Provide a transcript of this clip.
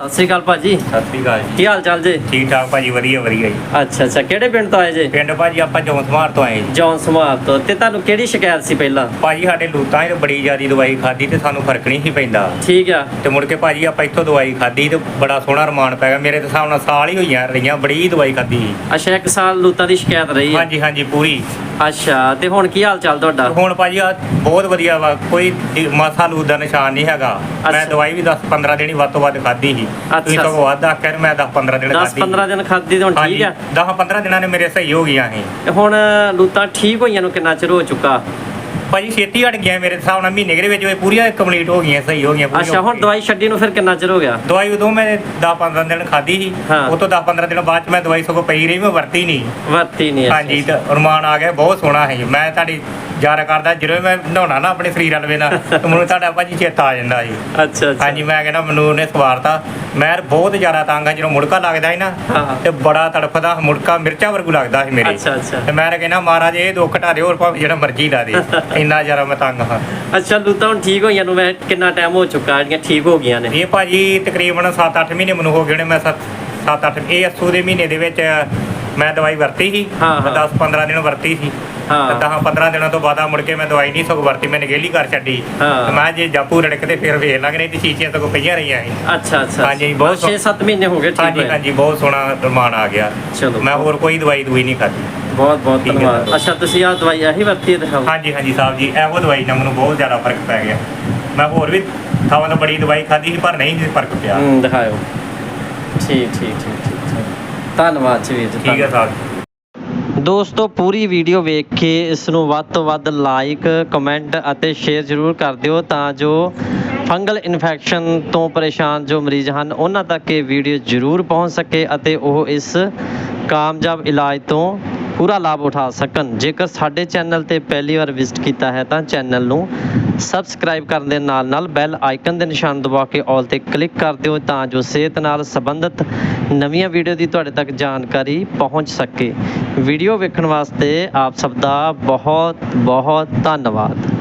ਸਤਿ ਸ੍ਰੀ ਅਕਾਲ ਭਾਜੀ। ਸਤਿ ਸ੍ਰੀ ਅਕਾਲ ਜੀ। ਕੀ ਹਾਲ ਚਾਲ ਜੇ? ਠੀਕ ਠਾਕ ਭਾਜੀ ਵਧੀਆ ਵਧੀਆ ਜੀ। ਅੱਛਾ ਅੱਛਾ। ਕਿਹੜੇ ਪਿੰਡ ਤੋਂ ਆਏ ਜੇ? ਪਿੰਡ ਭਾਜੀ ਆਪਾਂ ਜੌਂਸਮਾਰ ਤੋਂ ਆਏ ਜੀ। ਜੌਨ ਸਮਾਰ ਤੋਂ। ਤੇ ਤੁਹਾਨੂੰ ਕਿਹੜੀ ਸ਼ਿਕਾਇਤ ਸੀ ਪਹਿਲਾਂ? ਭਾਜੀ ਸਾਡੇ ਲੂਤਾਂ 'ਚ ਬੜੀ ਜ਼ਿਆਦੀ ਦਵਾਈ ਖਾਦੀ ਤੇ ਸਾਨੂੰ ਫ਼ਰਕ ਨਹੀਂ ਸੀ ਪੈਂਦਾ। ਠੀਕ ਆ। ਤੇ ਮੁੜ ਕੇ ਭਾਜੀ ਆਪਾਂ ਇੱਥੋਂ ਦਵਾਈ ਖਾਦੀ ਤੇ ਬੜਾ ਸੋਹਣਾ ਰਮਾਨ ਪੈ ਗਿਆ। ਮੇਰੇ ਤੇ ਹਿਸਾਬ ਨਾਲ ਸਾਲ ਹੀ ਹੋਈਆਂ ਰਹੀਆਂ ਬੜੀ ਦਵਾਈ ਖਾਦੀ ਅੱਛਾ ਇੱਕ ਸਾਲ ਲੂਤਾਂ ਦੀ ਸ਼ਿਕਾਇਤ ਰਹੀ ਹਾਂਜੀ ਹਾਂਜੀ ਪੂਰੀ। ਅੱਛਾ ਤੇ ਹੁਣ ਕੀ ਹਾਲ ਚਾਲ ਤੁਹਾਡਾ? ਹੁਣ ਭਾਜੀ ਆ ਬਹੁਤ ਵਧੀਆ ਵਾ ਕੋਈ ਦੀ- ਮਾਸਾ ਲੂਤ ਦਾ ਨਿਸ਼ਾਨ ਨਹੀਂ ਹੈਗਾ। ਮੈਂ ਅੱਛਾ। ਦਵਾਈ ਵੀ 10 15 ਦਿਨ ਹੀ ਵੱਧ ਤੋਂ ਵੱਧ ਖਾਦੀ ਸੀ। ਤੁਸੀਂ ਅੱਛਾ। ਸਗੋਂ ਵੱਧ ਆਖਿਆ ਮੈਂ 10 15 ਦਿਨ 10 ਖਾਦੀ 15 ਦਿਨ ਖਾਦੀ ਤੇ ਹੁਣ ਠੀਕ ਆ? 10 15 ਦਿਨਾਂ ਨੇ ਮੇਰੇ ਸਹੀ ਹੋ ਗਈਆਂ ਸੀ ਤੇ ਹੁਣ ਲੂਤਾਂ ਠੀਕ ਹੋਈਆਂ ਨੂੰ ਕਿੰਨਾ ਚਿਰ ਹੋ ਚੁੱਕਾ? ਭਾਜੀ ਛੇਤੀ ਹਟ ਗਿਆ ਮੇਰੇ ਹਿਸਾਬ ਨਾਲ ਮਹੀਨੇ ਦੇ ਵਿੱਚ ਇਹ ਪੂਰੀਆਂ ਕੰਪਲੀਟ ਹੋ ਗਈਆਂ ਸਹੀ ਹੋ ਗਈਆਂ ਪੂਰੀਆਂ ਅੱਛਾ ਹੁਣ। ਦਵਾਈ ਛੱਡੀ ਨੂੰ ਫਿਰ ਕਿੰਨਾ ਚਿਰ ਹੋ ਗਿਆ? ਦਵਾਈ ਉਦੋਂ ਮੈਂ 10 15 ਦਿਨ ਖਾਧੀ ਸੀ। ਹਾਂ। ਉਹ ਤੋਂ 10 15 ਦਿਨ ਬਾਅਦ ਚ ਮੈਂ ਦਵਾਈ ਸਗੋਂ ਪਈ ਰਹੀ ਮੈਂ ਵਰਤੀ ਨਹੀਂ। ਵਰਤੀ ਨਹੀਂ ਹਾਂਜੀ ਤੇ ਰਮਾਨ ਆ ਗਿਆ ਬਹੁਤ ਸੋਹਣਾ ਹੈ ਮੈਂ ਤੁਹਾਡੀ ਯਾਦ ਕਰਦਾ ਜਦੋਂ ਮੈਂ ਨਹਾਉਣਾ ਨਾ ਆਪਣੇ ਸਰੀਰ ਵਾਲੇ ਨਾਲ ਤੇ ਮੈਨੂੰ ਤੁਹਾਡਾ ਭਾਜੀ ਚੇਤਾ ਆ ਜਾਂਦਾ ਜੀ। ਅੱਛਾ ਅੱਛਾ। ਹਾਂਜੀ ਮੈਂ ਕਹਿੰਦਾ ਮੈਨੂੰ ਉਹਨੇ ਸਵਾਰਤਾ। ਮੈਂ ਬਹੁਤ ਜ਼ਿਆਦਾ ਤੰਗ ਆ ਜਦੋਂ ਮੁੜਕਾ ਲੱਗਦਾ ਸੀ ਨਾ ਹਾਂ। ਤੇ ਬੜਾ ਤੜਫਦਾ ਮੁੜਕਾ ਮਿਰਚਾਂ ਵਰਗੂ ਲੱਗਦਾ ਸੀ ਮੇਰੇ। ਅੱਛਾ ਅੱਛਾ। ਤੇ ਮੈਂ ਕਹਿੰਦਾ ਮਹਾਰਾਜ ਇਹ ਦੁੱਖ ਘਟਾ ਦਿਓ ਹੋਰ ਭਾਵੇਂ ਜਿਹੜਾ ਮਰਜ਼ੀ ਲਾ ਦੇ। ਇੰਨਾ ਜ਼ਿਆਦਾ ਮੈਂ ਤੰਗ ਹਾਂ। ਅੱਛਾ ਲੂਤਾਂ ਹੁਣ ਠੀਕ ਹੋਈਆਂ ਨੂੰ ਮੈਂ ਕਿੰਨਾ ਟਾਈਮ ਹੋ ਚੁੱਕਾ ਜਿਹੜੀਆਂ ਠੀਕ ਹੋ ਗਈਆਂ ਨੇ? ਇਹ ਭਾਜੀ ਤਕਰੀਬਨ 7-8 ਮਹੀਨੇ ਮੈਨੂੰ ਹੋ ਗਏ ਨੇ ਮੈਂ 7-8 ਇਹ ਅਸੂ ਦੇ ਮਹੀਨੇ ਦੇ ਵਿੱਚ ਮੈਂ ਦਵਾਈ ਵਰਤੀ ਸੀ ਹਾਂ, ਹਾਂ। 10-15 ਦਿਨ ਵਰਤੀ ਸੀ। ਹਾਂ। 10-15 ਦਿਨਾਂ ਤੋਂ ਬਾਅਦ ਆ ਮੁੜ ਕੇ ਮੈਂ ਦਵਾਈ ਨਹੀਂ ਸਗੋਂ ਵਰਤੀ ਮੈਂ ਨਗੇਲੀ ਕਰ ਛੱਡੀ। ਹਾਂ। ਤੇ ਮੈਂ ਜੇ ਜਾਪੂ ਰੜਕ ਤੇ ਫਿਰ ਵੇਖ ਲਾਂਗੇ ਨਹੀਂ ਤੇ ਸ਼ੀਸ਼ੀਆਂ ਸਗੋਂ ਪਈਆਂ ਰਹੀਆਂ ਸੀ। ਅੱਛਾ ਅੱਛਾ। ਹਾਂਜੀ, ਬਹੁਤ 6-7 ਮਹੀਨੇ ਹੋ ਗਏ ਠੀਕ ਹਾਂਜੀ ਹੋਏ ਹਾਂਜੀ ਬਹੁਤ ਸੋਹਣਾ ਰਮਾਨ ਆ ਗਿਆ। ਚਲੋ। ਮੈਂ ਹੋਰ ਕੋਈ ਦਵਾਈ ਦੂਈ ਨਹੀਂ ਖਾਧੀ। ਬਹੁਤ ਬਹੁਤ ਠੀਕ ਹੈ। ਧੰਨਵਾਦ। ਅੱਛਾ ਤੁਸੀਂ ਆਹ ਦਵਾਈ ਆਹੀ ਵਰਤੀ ਹੈ ਦਿਖਾਓ। ਹਾਂਜੀ ਹਾਂਜੀ ਸਾਹਿਬ ਜੀ ਇਹੋ ਦਵਾਈ ਨਾਲ ਮੈਨੂੰ ਬਹੁਤ ਜ਼ਿਆਦਾ ਫ਼ਰਕ ਪੈ ਗਿਆ। ਮੈਂ ਹੋਰ ਵੀ ਥਾਵਾਂ ਤੋਂ ਬੜੀ ਦਵਾਈ ਖਾਧੀ ਸੀ ਪਰ ਨਹੀਂ ਸੀ ਫ਼ਰਕ ਪਿਆ। ਹੂੰ ਦਿਖਾਓ ਠੀਕ ਠੀਕ ਠੀਕ ਠੀਕ ਠੀਕ। ਧੰਨਵਾਦ ਜੀ ਵੀਰ ਜੀ ਠੀਕ ਹੈ ਸਾਹਿਬ ਦੋਸਤੋ ਪੂਰੀ ਵੀਡੀਓ ਵੇਖ ਕੇ ਇਸ ਨੂੰ ਵੱਧ ਤੋਂ ਵੱਧ ਲਾਈਕ ਕਮੈਂਟ ਅਤੇ ਸ਼ੇਅਰ ਜ਼ਰੂਰ ਕਰ ਦਿਓ ਤਾਂ ਜੋ ਫੰਗਲ ਇਨਫੈਕਸ਼ਨ ਤੋਂ ਪਰੇਸ਼ਾਨ ਜੋ ਮਰੀਜ਼ ਹਨ ਉਹਨਾਂ ਤੱਕ ਇਹ ਵੀਡੀਓ ਜ਼ਰੂਰ ਪਹੁੰਚ ਸਕੇ ਅਤੇ ਉਹ ਇਸ ਕਾਮਯਾਬ ਇਲਾਜ ਤੋਂ ਪੂਰਾ ਲਾਭ ਉਠਾ ਸਕਣ। ਜੇਕਰ ਸਾਡੇ ਚੈਨਲ ਤੇ ਪਹਿਲੀ ਵਾਰ ਵਿਜ਼ਿਟ ਕੀਤਾ ਹੈ ਤਾਂ ਚੈਨਲ ਨੂੰ ਸਬਸਕ੍ਰਾਈਬ ਕਰਨ ਦੇ ਨਾਲ ਨਾਲ ਬੈਲ ਆਈਕਨ ਦੇ ਨਿਸ਼ਾਨ ਦਬਾ ਕੇ ਆਲ ਤੇ ਕਲਿੱਕ ਕਰ ਦਿਓ ਤਾਂ ਜੋ ਸਿਹਤ ਨਾਲ ਸੰਬੰਧਿਤ ਨਵੀਆਂ ਵੀਡੀਓ ਦੀ ਤੁਹਾਡੇ ਤੱਕ ਜਾਣਕਾਰੀ ਪਹੁੰਚ ਸਕੇ। ਵੀਡੀਓ ਵੇਖਣ ਵਾਸਤੇ ਆਪ ਸਭ ਦਾ ਬਹੁਤ ਬਹੁਤ ਧੰਨਵਾਦ।